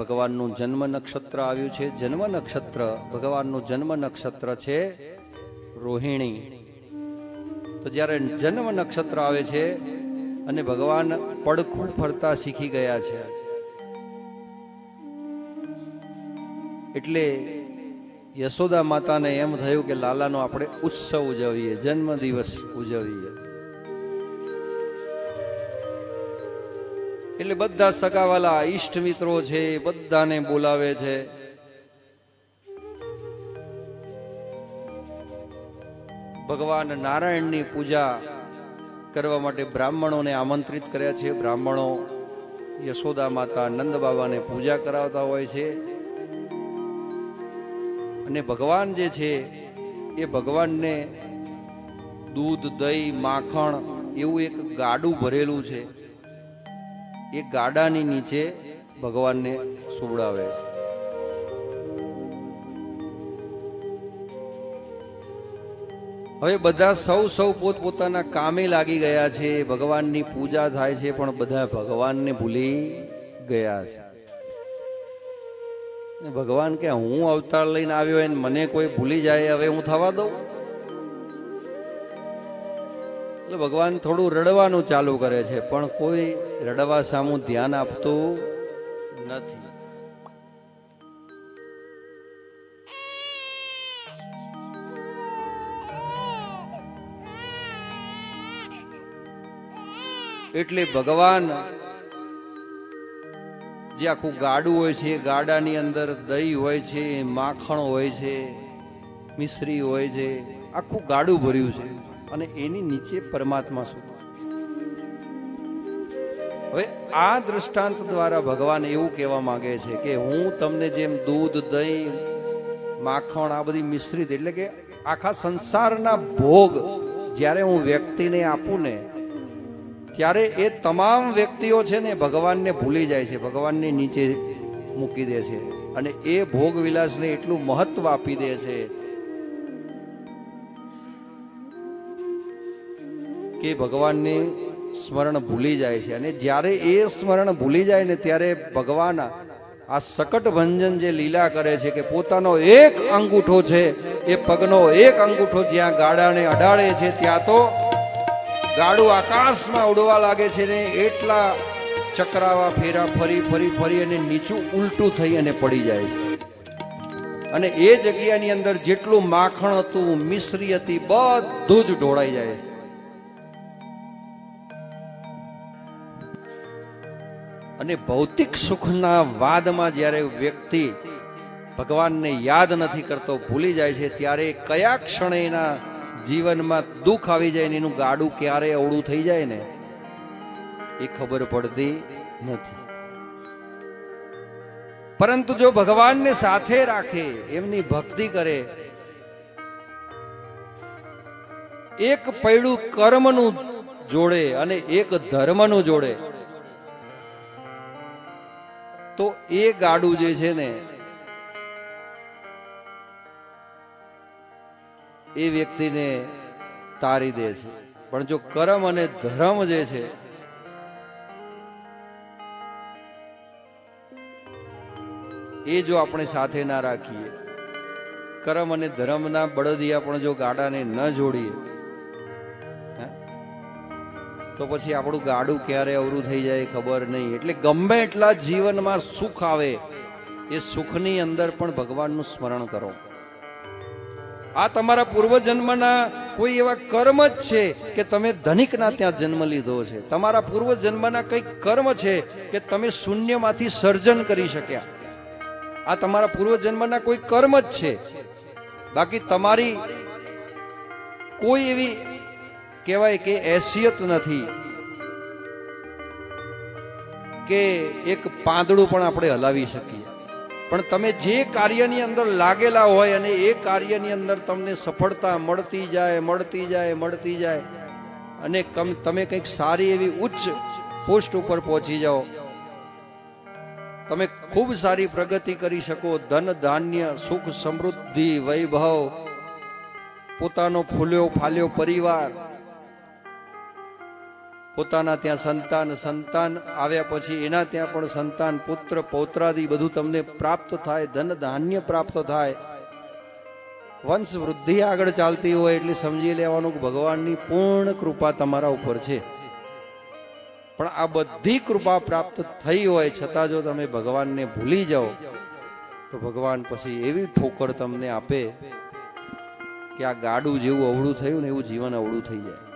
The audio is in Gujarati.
ભગવાનનું જન્મ નક્ષત્ર આવ્યું છે. જન્મ નક્ષત્ર, ભગવાનનું જન્મ નક્ષત્ર છે રોહિણી. તો જ્યારે જન્મ નક્ષત્ર આવે છે અને ભગવાન પડખું ફરતા શીખી ગયા છે. એટલે યશોદા માતાને એમ થયું કે લાલાનો આપણે ઉત્સવ ઉજવીએ જન્મ દિવસ ઉજવીએ. એટલે બધા સગાવાલા ઈષ્ટ મિત્રો છે, બધાને બોલાવે છે. ભગવાન નારાયણની પૂજા કરવા માટે બ્રાહ્મણોને આમંત્રિત કર્યા છે. બ્રાહ્મણો યશોદા માતા નંદ બાબાને પૂજા કરાવતા હોય છે. અને ભગવાન જે છે, એ ભગવાનને દૂધ, દહીં, માખણ એવું એક ગાડું ભરેલું છે. એ ગાડાની નીચે ભગવાનને સુવડાવે છે. હવે બધા સૌ સૌ પોતપોતાના કામે લાગી ગયા છે, ભગવાનની પૂજા થાય છે, પણ બધા ભગવાનને ભૂલી ગયા છે. ભગવાન કે, હું અવતાર લઈને આવ્યો એને મને કોઈ ભૂલી જાય, હવે હું થવા દઉં? એટલે ભગવાન થોડું રડવાનું ચાલુ કરે છે, પણ કોઈ રડવા સામું ધ્યાન આપતું નથી. એટલે ભગવાન જે આખું ગાડું હોય છે, ગાડાની અંદર દહીં હોય છે, માખણ હોય છે, મિશ્રી હોય છે, આખું ગાડું ભર્યું છે. અને એની નીચે પરમાત્મા સૂતો હવે આ દ્રષ્ટાંત દ્વારા ભગવાન એવું કહેવા માંગે છે કે હું તમને જેમ દૂધ, દહીં, માખણ, આ બધી મિશ્રિત એટલે કે આખા સંસારના ભોગ જ્યારે હું વ્યક્તિને આપું ને, ત્યારે એ તમામ વ્યક્તિઓ છે ને ભગવાનને ભૂલી જાય છે, ભગવાનને નીચે મૂકી દે છે. અને એ ભોગ વિલાસને એટલું મહત્વ આપી દે છે કે ભગવાનને સ્મરણ ભૂલી જાય છે. અને જ્યારે એ સ્મરણ ભૂલી જાય ને ત્યારે ભગવાન આ સકટ ભંજન જે લીલા કરે છે કે પોતાનો એક અંગૂઠો છે, એ પગનો એક અંગૂઠો જ્યાં ગાડાને અડાડે છે, ત્યાં તો ગાડું આકાશમાં ઉડવા લાગે છે ને એટલા ચક્રાવા ફેરા ફરી ફરી ફરી અને નીચું ઉલટું થઈ અને પડી જાય છે. અને એ જગ્યાની અંદર જેટલું માખણ હતું, મિશ્રી હતી, બધું જ ઢોળાઈ જાય છે. અને ભૌતિક સુખના વાદમાં જ્યારે વ્યક્તિ ભગવાનને યાદ નથી કરતો, ભૂલી જાય છે, ત્યારે કયા ક્ષણે એના જીવનમાં દુઃખ આવી જાય ને એનું ગાડું ક્યારે અવળું થઈ જાય ને, એ ખબર પડતી નથી. પરંતુ જો ભગવાનને સાથે રાખે, એમની ભક્તિ કરે, એક પૈડું કર્મનું જોડે અને એક ધર્મનું જોડે તો એ ગાડું જે છે ને, એ વ્યક્તિને તારી દે છે પણ જો કર્મ અને ધર્મ જે છે, એ જો આપણે સાથે ના રાખીએ, કર્મ અને ધર્મના બળદિયા પણ જો ગાડાને ન જોડીએ? તો પછી આપણું ગાડું ક્યારે અવરું થઈ જાય ખબર નહીં. એટલે ગમે એટલા જીવનમાં સુખ આવે, એ સુખની અંદર પણ ભગવાનનું સ્મરણ કરો. આ તમારા પૂર્વજન્મના કોઈ એવા કર્મ જ છે કે તમે ધનિકના ત્યાં જન્મ લીધો છે. તમારા પૂર્વજન્મના કંઈક કર્મ છે કે તમે શૂન્યમાંથી સર્જન કરી શક્યા. આ તમારા પૂર્વજન્મના કોઈ કર્મ જ છે. બાકી તમારી કોઈ એવી કહેવાય કે એસિયત નથી. કે એક પાંદડું પણ આપણે હલાવી શકીએ. પણ તમે જે કાર્યની અંદર લાગેલા હોય અને એ કાર્યની અંદર તમને સફળતા મળતી જાય મળતી જાય મળતી જાય અને તમે કંઈક સારી એવી ઉચ્ચ પોસ્ટ ઉપર પહોંચી જાઓ. તમે ખૂબ સારી પ્રગતિ કરી શકો. ધન, ધાન્ય, સુખ, સમૃદ્ધિ, વૈભવ, પોતાનો ફૂલ્યો ફાલ્યો પરિવાર પોતાના ત્યાં સંતાન સંતાન આવ્યા પછી એના ત્યાં પણ સંતાન, પુત્ર, પૌત્રાદિ બધું તમને પ્રાપ્ત થાય, ધન ધાન્ય પ્રાપ્ત થાય. વંશ વૃદ્ધિ આગળ ચાલતી હોય એટલે સમજી લેવાનું કે ભગવાનની પૂર્ણ કૃપા તમારા ઉપર છે. પણ આ બધી કૃપા પ્રાપ્ત થઈ હોય છતાં જો તમે ભગવાનને ભૂલી જાઓ, તો ભગવાન પછી એવી ઠોકર તમને આપે કે આ ગાડું જેવું અવળું થયું ને એવું જીવન અવળું થઈ જાય.